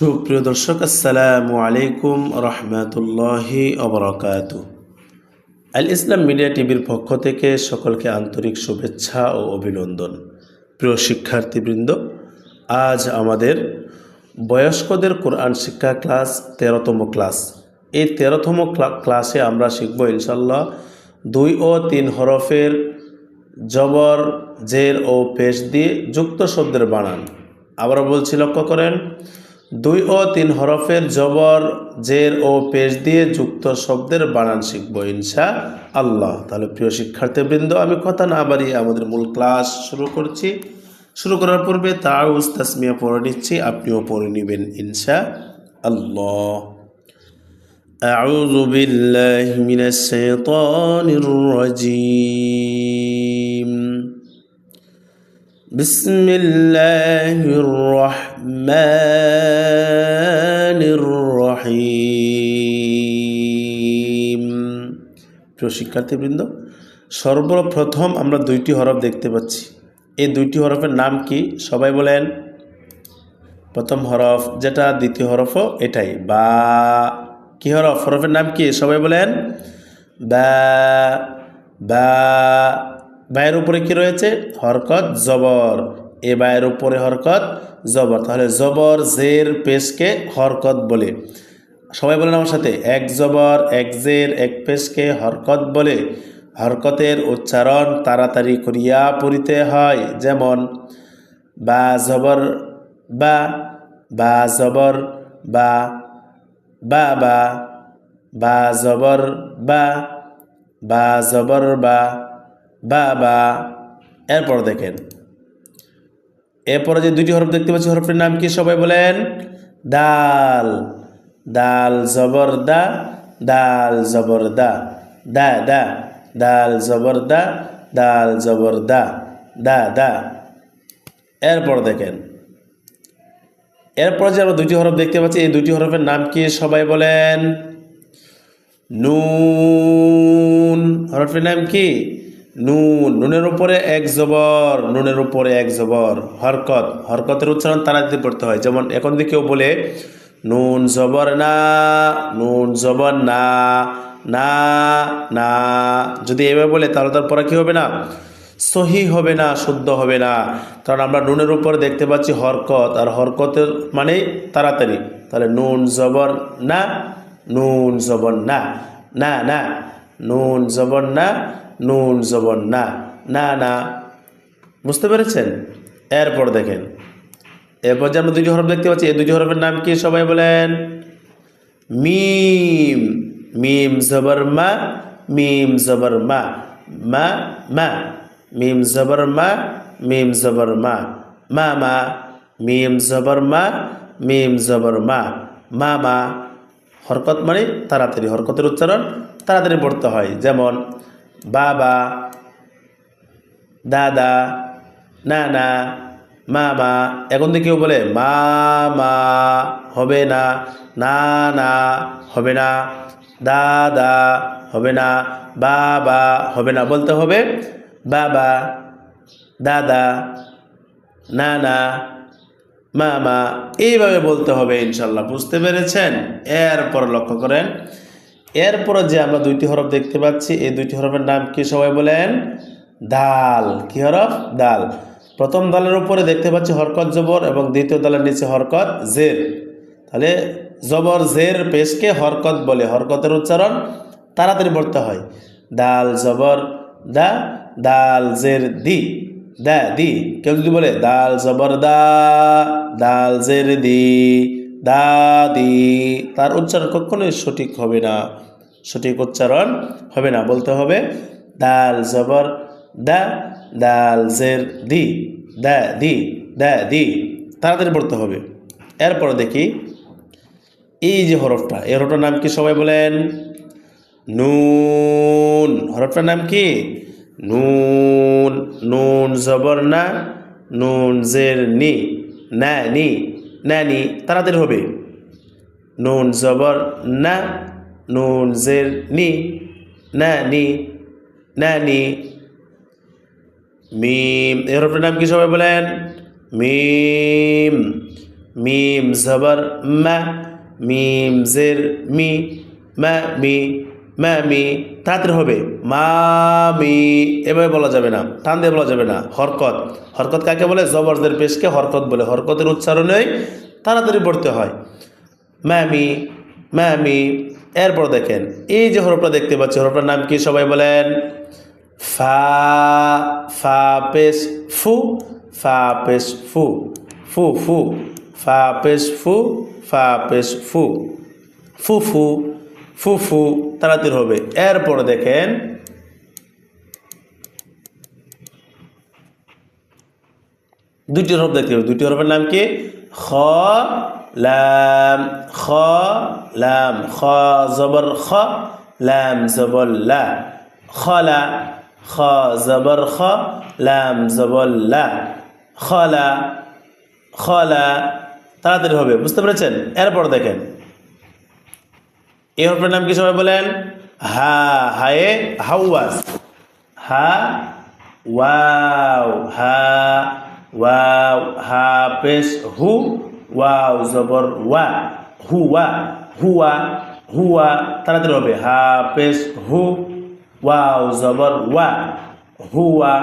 সুপ্রিয় দর্শক, আসসালামু আলাইকুম রহমতুল্লাহি অবরকাত আল ইসলাম মিডিয়া টিভির পক্ষ থেকে সকলকে আন্তরিক শুভেচ্ছা ও অভিনন্দন। প্রিয় শিক্ষার্থীবৃন্দ, আজ আমাদের বয়স্কদের কোরআন শিক্ষা ক্লাস তেরোতম ক্লাস। এই তেরোতম ক্লাসে আমরা শিখব ইনশাল্লাহ দুই ও তিন হরফের জবর, জের ও পেশ দিয়ে যুক্ত শব্দের বানান। আবারও বলছি লক্ষ্য করেন দুই ও তিন হরফের জবর জের ও পেশ দিয়ে যুক্ত শব্দের বানান শিখবো ইনশা আল্লাহ তাহলে প্রিয় শিক্ষার্থীবৃন্দ আমি কথা না বাড়িয়ে আমাদের মূল ক্লাস শুরু করছি শুরু করার পূর্বে তাউস তাসমিয়া পড়ে নিচ্ছি আপনিও পড়ে নেবেন ইনশা আল্লাহ أعوذ بالله من الشيطان الرجيم بسم الله الرحمن الرحيم প্রিয় শিক্ষার্থীবৃন্দ সর্বপ্রথম আমরা দুইটি হরফ দেখতে পাচ্ছি এই দুইটি হরফের নাম কি সবাই বলেন প্রথম হরফ যেটা দ্বিতীয় হরফও এটাই বা কি হরফ হরফের নাম কি সবাই বলেন বা বা বায়ের উপরে কি রয়েছে হরকত জবর এ বায়ের উপরে হরকত জবর, তাহলে জবর, জের, পেশকে হরকত বলে। সবাই বলেন আমার সাথে, এক জবর, এক জের, এক পেশকে হরকত বলে। হরকতের উচ্চারণ তাড়াতাড়ি করিয়া পড়িতে হয়, যেমন, বা জবর, বা বা জবর, বা বা বা বা জবর, বা বা জবর, বা বা বা। এরপর দেখেন এরপরে যে দুইটি হরফ দেখতে পাচ্ছি হরফের নাম কি সবাই বলেন? দাল। দাল জবর দা, দাল জবর দা দা দা। দাল জবর দা, দাল জবর দা দা দা। এরপর দেখেন। এরপর যে আমরা দুইটি হরফ দেখতে পাচ্ছি, এই দুইটি হরফের নাম কি সবাই বলেন? নুন। হরফের নাম কি? নুন, নুনের উপরে এক জবর, নুনের উপরে এক জবর। হরকত, হরকতের উচ্চারণ দিতে পড়তে হয়। যেমন এখন যদি বলে, নুন জবর না, নুন জবর না না না। যদি এভাবে বলে, তাহলে তার পরে কি হবে না? সহি হবে না, শুদ্ধ হবে না। কারণ আমরা নুনের উপর দেখতে পাচ্ছি হরকত, আর হরকতের মানে তাড়াতাড়ি। তাহলে নুন জবর না, নুন জবর না না না। নুন জবর না নুন জবর না। না না। বুঝতে পেরেছেন? এরপর দেখেন। এরপর যে আমরা দুইটি হরফ দেখতে পাচ্ছি, এই দুইটি হরফের নাম কি সবাই বলেন? মিম। মিম, জবর, মা। মিম, জবর, মা। মা মা। মিম, জবর, মা। মিম, জবর, মা। মা মা। মিম, জবর, মা। মিম, জবর, মা। মা মা। হরকত মানে তাড়াতাড়ি। হরকতের উচ্চারণ তাড়াতাড়ি পড়তে হয়। যেমন বাবা দাদা না না মা মা এখন দিয়ে কেউ বলে মা মা হবে না না না হবে না, দাদা, হবে না, বাবা, হবে না, বলতে হবে বাবা, দাদা না না মামা, এইভাবে বলতে হবে ইনশাল্লাহ, বুঝতে পেরেছেন? এরপর লক্ষ্য করেন এরপরে যে আমরা দুইটি হরফ দেখতে পাচ্ছি, এই দুইটি হরফের নাম কি সবাই বলেন? দাল। কি হরফ? দাল। প্রথম দলের উপরে দেখতে পাচ্ছি হরকত জবর এবং দ্বিতীয় দলের নিচে হরকত জের। তাহলে জবর, জের পেশকে হরকত বলে, হরকতের উচ্চারণ তাড়াতাড়ি পড়তে হয়। দাল, জবর, দা, দাল, জের, দি, দা, দি। কেউ যদি বলে, দাল, জবর, দা, দাল, জের, দি দা দি তার উচ্চারণ কখনোই সঠিক হবে না। সঠিক উচ্চারণ হবে না, বলতে হবে দাল জবর, দা, দাল জের, দি, দা দি দা, দি, তাড়াতাড়ি পড়তে হবে। এরপর দেখি এই যে হরফটা, এই হরফটার নাম কি সবাই বলেন? নুন, হরফটার নাম কি? নুন নুন জবর না, নুন জের নি, না, নি না নি তাড়াতাড়ি হবে। নুন জবর, না, নুন জের নি, না নি না, নি। মিম হরফটার নাম কি সবাই বলেন? মিম মিম জবর, মা, মিম জের মি, মা, মি। মা মি তাড়াতাড়ি হবে, মামি। এভাবে বলা যাবে না, টান দিয়ে বলা যাবে না, হরকত। হরকত কাকে বলে? জবরদের পেশকে হরকত বলে। হরকতের উচ্চারণেই তাড়াতাড়ি পড়তে হয়। ম্যামি ম্যামি এরপর দেখেন, এই যে হরফটা দেখতে পাচ্ছি, হরফটার নাম কি সবাই বলেন? ফা ফা পেশ, ফু, ফা পেশ, ফু। ফু ফু, ফা পেশ, ফু, ফা পেশ, ফু। ফু ফু ফু ফু। তাড়াতাড়ি হবে। এরপর দেখেন, দুইটি হরফ দেখতে হবে। দুইটি হরফের নাম কি? খ, লাম খ লাম, খ, জবর, খ, লাম, জবর, লা খলা খ, জবর, খ, লাম, জবর, লা খলা খলা তাড়াতাড়ি হবে। বুঝতে পেরেছেন? এরপর দেখেন এই হরফের নাম কি সবাই বলেন? হা, হায়ে, হাওয়াস। হা, ওয়াও হা ওয়াও, হা, পেশ, হু, ওয়াও, জবর, ওয়া, হুয়া হুয়া হুয়া, তাড়াতাড়ি হবে। হা, পেশ, হু, ওয়াও, জবর, ওয়া, হুয়া।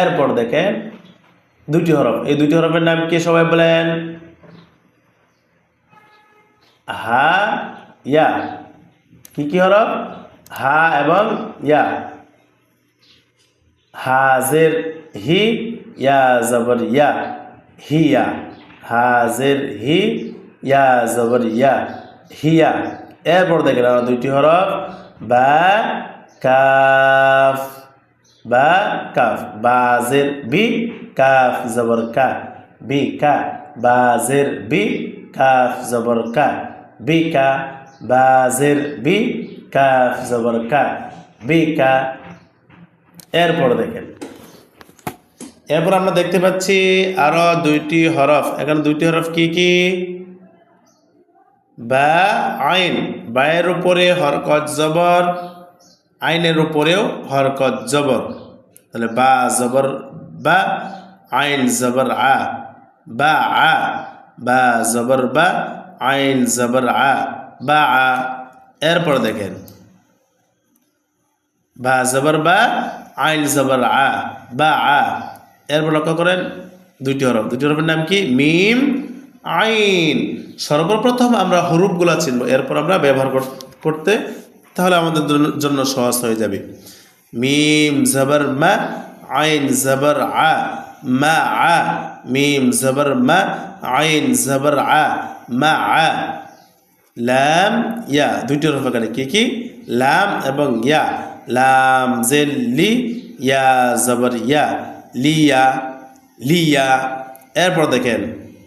এরপর দেখেন দুটি হরফ। এই দুটি হরফের নাম কি সবাই বলেন? হা, ইয়া। কি কি হরফ হা এবং ইয়া। হাজের হি, ইয়া জবর ইয়া। হিয়া হাজের হি, ইয়া জবর ইয়া। হিয়া এরপর দেখেন আমরা দুইটি হরফ বা, কাফ। বা, কাফ। বাজের বি, কাফ জবর কা। বি, কা। বাজের বি, কাফ জবর কা। বি, কা। বাজের বি কাফ জবর কা, বি কা। এরপর দেখেন। এরপর আমরা দেখতে পাচ্ছি আরও দুইটি হরফ। এখানে দুইটি হরফ কি কি? বা, আইন। বায়ের উপরে হরকত জবর, আইনের উপরেও হরকত জবর। তাহলে বা জবর, বা, আইন জবর আ, বা আ, বা জবর, বা, আইন জবর আ। বা আ এরপর দেখেন। বা জবর বা আইন জবর আ বা আ এরপর লক্ষ্য করেন দুইটি হরফ। দুইটি হরফের নাম কি? মিম, আইন। সর্বপ্রথম আমরা হরুপগুলা চিনব, এরপর আমরা ব্যবহার কর- করতে, তাহলে আমাদের জন্য সহজ হয়ে যাবে। মিম জবর মা আইন জবর আ, মা আ, মিম জবর মা আইন জবর আ, মা আ। লাম, ইয়া, দুইটি হরফ এখানে কি কি? লাম এবং ইয়া। লাম, জেল, লি, ইয়া, জবর, ইয়া। লিয়া লিয়া এরপর দেখেন,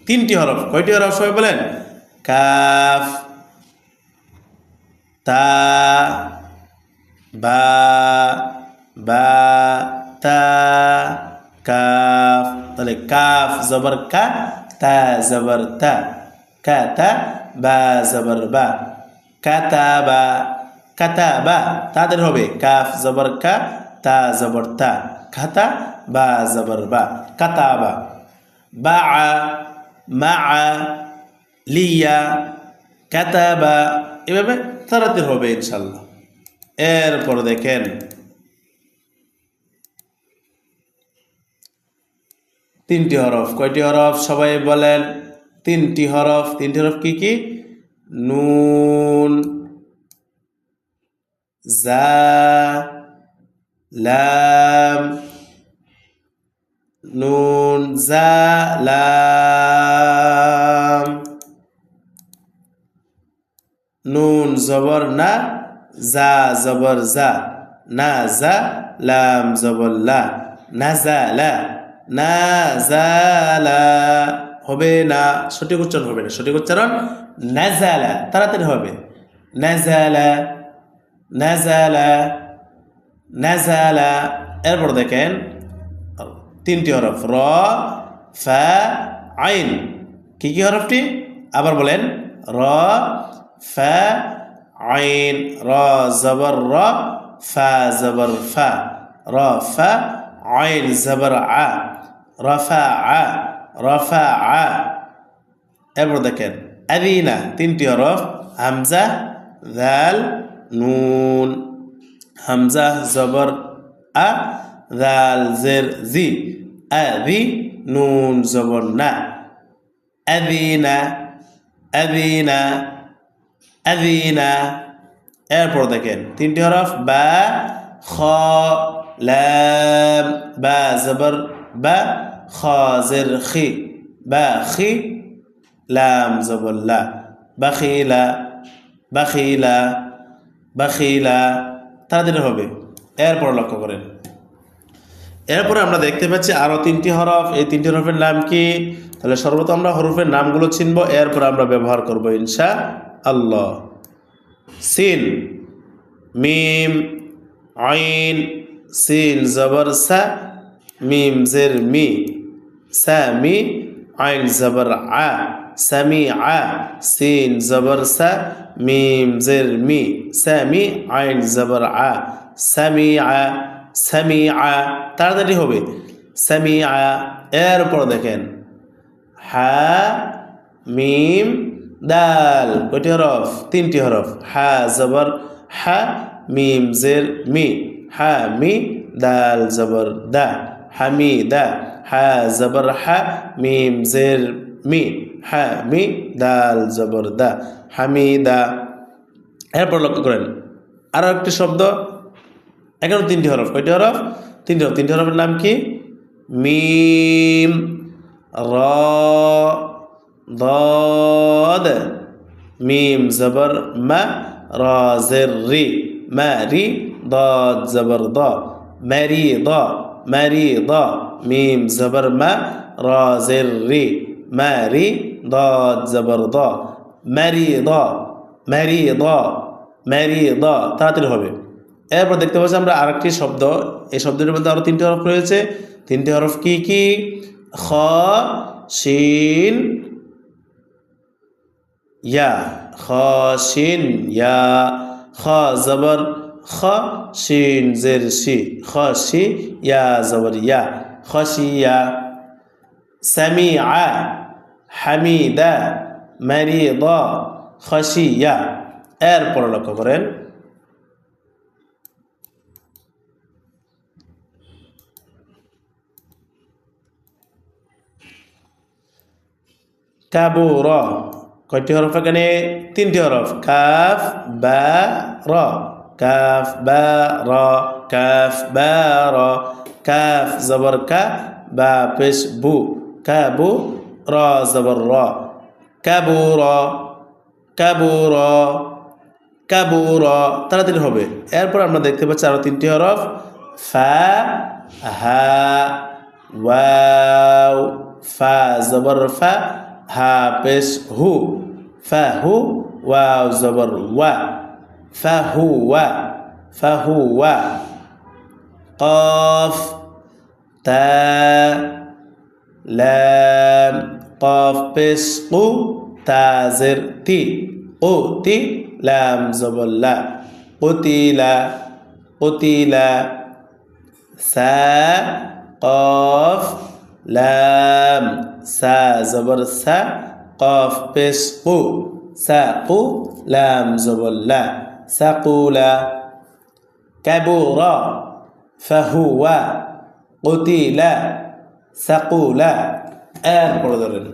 তিনটি হরফ। কয়টি হরফ সবাই বলেন? কাফ, তা, বা বা, তা, কাফ। তাহলে কাফ, জবর, কা, তা, জবর, তা কাতা বা জবর বা। কাতাবা কাতাবা তাদের হবে। কাফ, জবর, কা, তা, জবর, তা। খাতা বা, জবর, বা। কাতাবা বা। বা মা লিয়া কাতাবা এভাবে তাড়াতাড়ি হবে ইনশাল্লাহ এরপর দেখেন। তিনটি হরফ। কয়টি হরফ? সবাই বলেন। তিনটি হরফ তিনটি হরফ কি কি? নুন, জা, লাম, নুন, জা, লাম। নুন, জবর, না, জা, জবর, জা। না, জা, লাম, জবর, লা। নাজালা নাজালা হবে না সঠিক উচ্চারণ হবে না। সঠিক উচ্চারণ নাজালা তাড়াতাড়ি হবে। নাজালা নাজালা নাজালা এরপর দেখেন তিনটি হরফ, র, ফা, আইন। কি কি হরফটি? আবার বলেন, র, ফা, আইন। র, জবর, র, ফা, জবর, ফা। র, ফা, আইন, জবর, আ। রফা আ। রফা আ এরপর দেখেন আদিনা তিনটি হরফ, হামজা দাল নুন। হামজা, জবর, আ দাল জের, জি। আদি নুন, জবর, না। আদিনা আদিনা আদিনা এরপর দেখেন, তিনটি হরফ, বা, খ, লাম, বা, জবর, বা খ জের খি বা খি লাম জবর লা বাখিলা বাখিলা বাখিলা তাড়াতাড়ি হবে। এরপর লক্ষ্য করেন। এরপরে আমরা দেখতে পাচ্ছি আরও তিনটি হরফ। এই তিনটি হরফের নাম কি? তাহলে সর্বত আমরা হরফের নামগুলো চিনব। এরপর আমরা ব্যবহার করব ইনশা আল্লাহ সিন। মিম। আইন। সিন, জবর, সা। মিম, জের, মি। সা মি আইন জবর আ সামি আ সিন জবর সা মিম জের মি সামি আইন জবর আ সামি আ সামি আ তাড়াতাড়ি হবে। সামি আ এরপর দেখেন। হা, মিম, দাল কয়টি হরফ? তিনটি হরফ। হা জবর, হা মিম জের মি। হা মি, দাল জবর দা। হামি দা। হা জবর হা মিম জের মি হা মি দাল জবর দা হামিদা এরপর লক্ষ্য করেন আরও একটি শব্দ এখানে তিনটি হরফ কয়টি হরফ তিনটি হরফ তিনটি হরফের নাম কি মিম র ضاد মিম জবর মা র জের রি মা রি ضاد জবর দ ম্যারি দ ম্যারি দ মিম, জবর, মা, র, জের, রি ম্যারি দ, জবর, দ ম্যারি দ ম্যারি দ ম্যারি দ, তাড়াতাড়ি হবে। এরপর দেখতে পাচ্ছি আমরা আরেকটি শব্দ। এই শব্দটির মধ্যে আরও তিনটি হরফ রয়েছে। তিনটি হরফ কি কি? খ, শিন, ইয়া, খ, শিন, ইয়া, খ, জবর, খ, শিন, জের, শি, খ, শি, ইয়া, জবর, ইয়া। খশিয়া সামিআ হামিদা মারিদা খশিয়া এরপর লক্ষ্য করেন কাবুর কয়টি হরফ এখানে তিনটি হরফ কাফ বা র কাফ বা র কাফ বা র কাফ জবর কা, বা পেশ বু। কাবু র জবর র। কাবু র কাবু র কাবুর র। তাড়াতাড়ি হবে। এরপর আমরা দেখতে পাচ্ছি আরও তিনটি হরফ। ফা, হা, ওয়াও, ফা জবর ফা, হা পেশ হু। ফা হু, ওয়াও জবর ওয়া। ফা হু ওয়া, ফা হু ওয়া। قاف تاء لام قاف بس قو تازر تي. قو تي لام زبل لا. قتيل لا. سا قاف لام. سا زبر سا. قاف بس قو. ساقو لام زبل لا. سقولا كبورا. ফাহুয়া কুতিলা সাকুলা এক পড়ে ধরেন।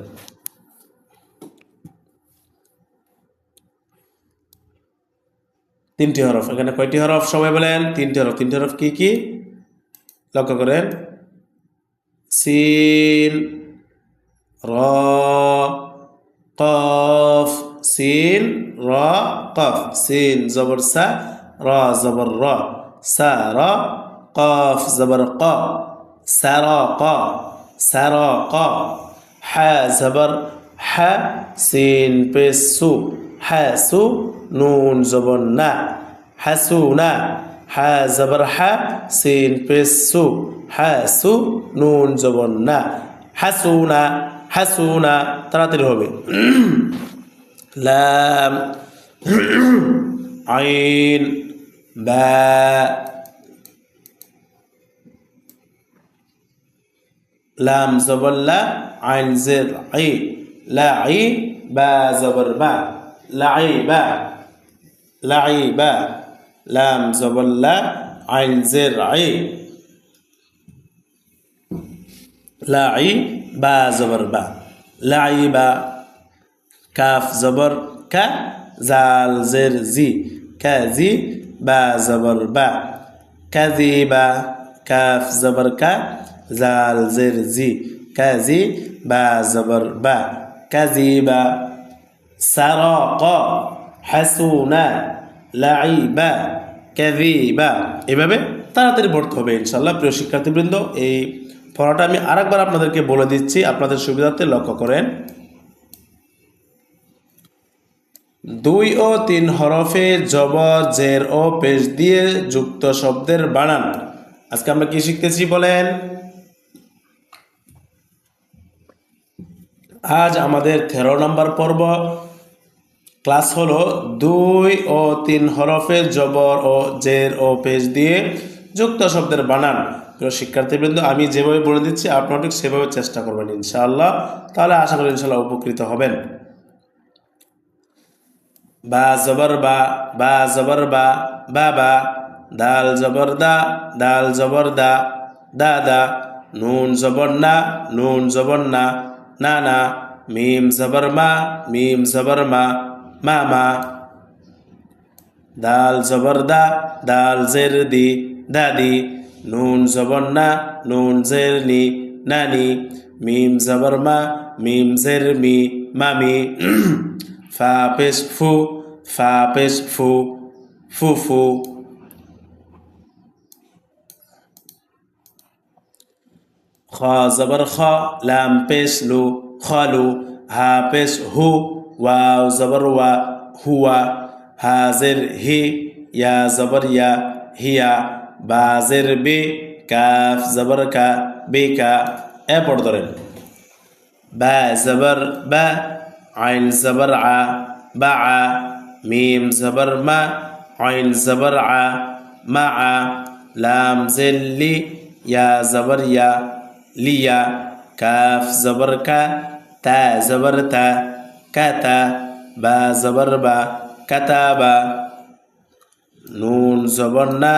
তিনটি হরফ, এখানে কয়টি হরফ সবাই বলেন? তিনটি হরফ তিনটি হরফ কি কি? লক্ষ্য করেন। সিন র, কফ সিন র, কফ। সিন জবর সা, র, জবর র, সা, র কফ জবর ক সার ক সার ক হা জবর হা সিন পেসু হাসু নুন জবর না হাসুনা হা জবর হা সিন পেসু হাসু নুন জবর না হাসুনা হাসুনা তাড়াতাড়ি হবে লাম আইন বা লাম জবল্লা আইন জের আই লা আই বা জবর বা লাই বা লাই বা লাম জবর লা আইন জের আই লাই বা জবর বা লাই বা কাফ জবর কা জাল জের জি কাজি বা জবর বা কাজি বা সারক হাসুনা লাইবা কাজিবা এভাবে তাড়াতাড়ি পড়তে হবে ইনশাল্লাহ প্রিয় শিক্ষার্থীবৃন্দ। এই পড়াটা আমি আরেকবার আপনাদেরকে বলে দিচ্ছি, আপনাদের সুবিধার্থে লক্ষ্য করেন। দুই ও তিন হরফে জবর, জের ও পেশ দিয়ে যুক্ত শব্দের বানান। আজকে আমরা কি শিখতেছি বলেন? আজ আমাদের তেরো নম্বর পর্ব। ক্লাস হলো দুই ও তিন হরফে জবর ও জের ও পেশ দিয়ে যুক্ত শব্দের বানান। প্রিয় শিক্ষার্থীবৃন্দ, আমি যেভাবে বলে দিচ্ছি, আপনারা ঠিক সেভাবে চেষ্টা করবেন ইনশাআল্লাহ। তাহলে আশা করি ইনশাল্লাহ উপকৃত হবেন। বা জবর বা বা জবর বা বা বা, দাল জবর দা, দাল জবর দা দা দা, নুন জবর না, নুন জবর না না না মিম জবর মিম জবর মা মা মা দাল জবর দা, দাল জের দি, দাদি। নুন জবর নুন জের নি, নানি। মিম জবর মিম জের মি, মামি। ফা পেশ ফু, ফা পেশ ফু ফু ফু। খ জবর খ লাম পেশ লু খলু হা পেশ হু ওয়াও জবর ওয়া হুয়া হাজের হি ইয়া জবর ইয়া হিয়া বাজের বে কাফ জবর কা বেকা এ পড় ধরেন বা জবর বা আইন জবর আ বা আ মিম জবর মা আইন জবর আ মা আ লাম জেল্লি ইয়া জবর লিয়া, কাফ জবর কা তা জবর তা কাতা, বা জবর বা কাতাবা। নুন জবর না,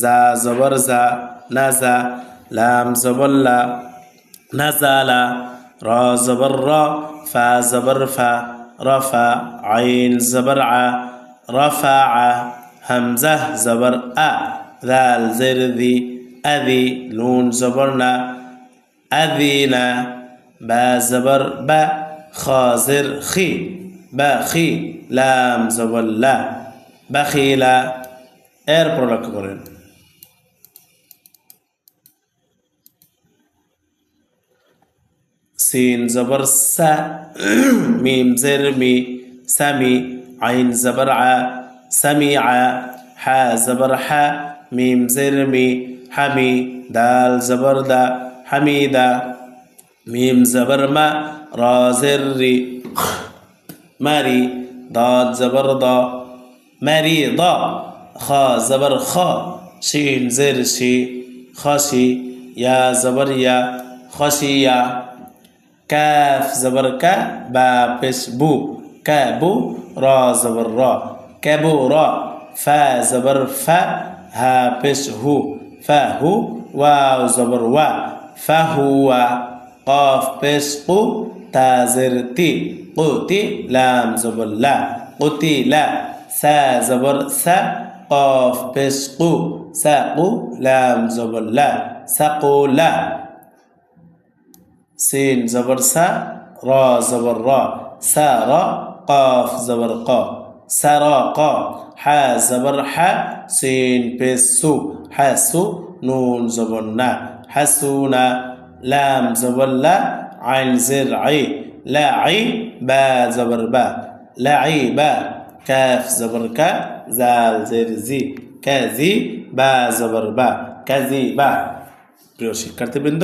জা জবর জা নাজা লাম জবর লা নাজালা র জবর র, ফা জবর ফা রফা আইন জবর আ রফা আ, হামজা জবর আ, দাল জের আদি নুন জবর না আদিনা বা জবর বা খাজির খি বা খি লাম জবর লা বাখিলা এরপর লক্ষ্য করেন সিন জবর সা মিম জের মি সামি আইন জবর আ সামি আ হা জবর হা মিম জের মি হামি দাল জবর দা হামিদা মিম জবর মা রাজের রি মারি দ জবর দ ম্যারি দ খ জবর খ শিম জের শি খসি ইয়া জবর ইয়া খসিয়া কাফ জবর কা বা পেশ বু ক্যাবু র জবর র ক্যাবু র ফা জবর ফা হা পেশ হু ফা হু ওয়া জবর ওয়া فهو قاف بس قو تازر تي قوتي لام زبر لا. قوتي لا. سا زبر سا. قاف بس قو. ساقو لام زبر لا. ساقو لا. سين زبر سا را زبر را. سارا قاف زبر قا. سراقا حا زبر حا. سين بسو حاسو نون زبر نا. হাসুনা লাম জবর লা আইন জের আই, লা আই বা জবর বা, লা আই বা, কাফ জবর কা, জাল জের জি কাজি বা জবর বা কাজি বা। প্রিয় শিক্ষার্থীবৃন্দ,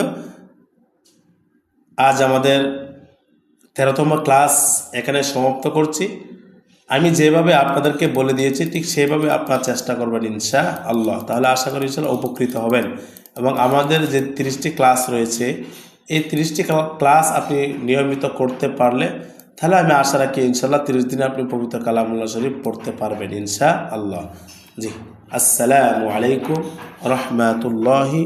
আজ আমাদের তেরোতম ক্লাস এখানে সমাপ্ত করছি। আমি যেভাবে আপনাদেরকে বলে দিয়েছি, ঠিক সেভাবে আপনার চেষ্টা করবেন ইনশা আল্লাহ তাহলে আশা করি ইনশাল্লাহ উপকৃত হবেন। এবং আমাদের যে তিরিশটি ক্লাস রয়েছে, এই তিরিশটি ক্লাস আপনি নিয়মিত করতে পারলে, তাহলে আমি আশা রাখি ইনশাল্লাহ তিরিশ দিনে আপনি পবিত্র কালামুল্লাহ শরীফ পড়তে পারবেন ইনশা আল্লাহ জি, আসসালামু আলাইকুম রহমতুল্লাহি